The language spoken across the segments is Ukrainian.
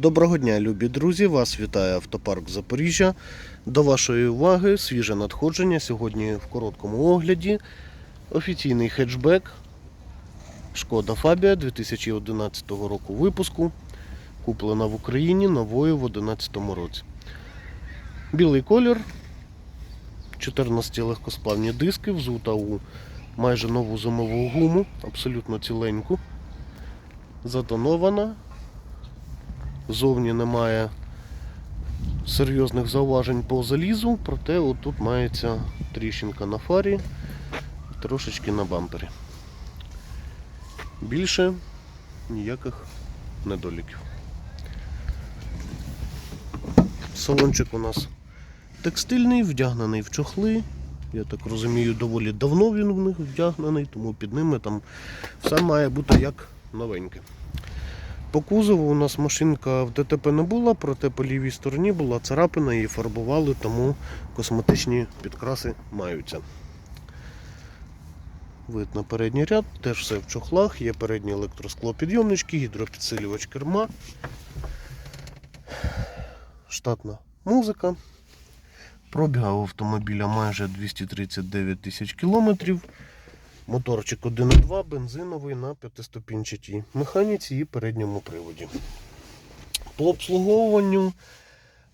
Доброго дня, любі друзі! Вас вітає автопарк Запоріжжя. До вашої уваги свіже надходження. Сьогодні в короткому огляді офіційний хетчбек Шкода Фабія 2011 року випуску. Куплена в Україні новою в 2011 році. Білий колір, 14 легкосплавні диски, взута у майже нову зимову гуму, абсолютно ціленьку. Затонована, Зовні немає серйозних зауважень по залізу, проте отут мається тріщинка на фарі трошечки на бампері. Більше ніяких недоліків. Салончик у нас текстильний, вдягнений в чохли. Я так розумію, доволі давно він в них вдягнений, тому під ними там все має бути як новеньке. По кузову у нас машинка в ДТП не була, проте по лівій стороні була царапина, її фарбували, тому косметичні підкраси маються. Вид на передній ряд, теж все в чохлах, є передні електросклопідйомнички, гідропідсилювач керма, штатна музика. Пробіга автомобіля майже 239 тисяч кілометрів. Моторчик 1.2, бензиновий на п'ятиступінчатій механіці і передньому приводі. По обслуговуванню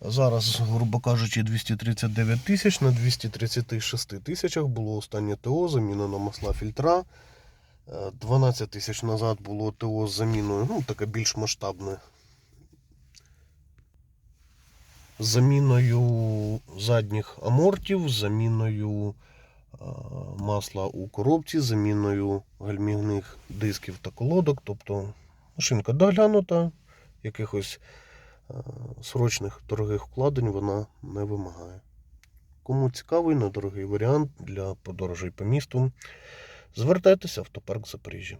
зараз, грубо кажучи, 239 тисяч на 236 тисячах було останнє ТО, замінено масла фільтра. Е, 12 тисяч назад було ТО з заміною, ну таке більш масштабне. Заміною задніх амортів, заміною е, масла у коробці, заміною гальмівних дисків та колодок. Тобто машинка доглянута, якихось е, срочних дорогих вкладень вона не вимагає. Кому цікавий недорогий варіант для подорожей по місту, звертайтеся в автопарк Запоріжжя.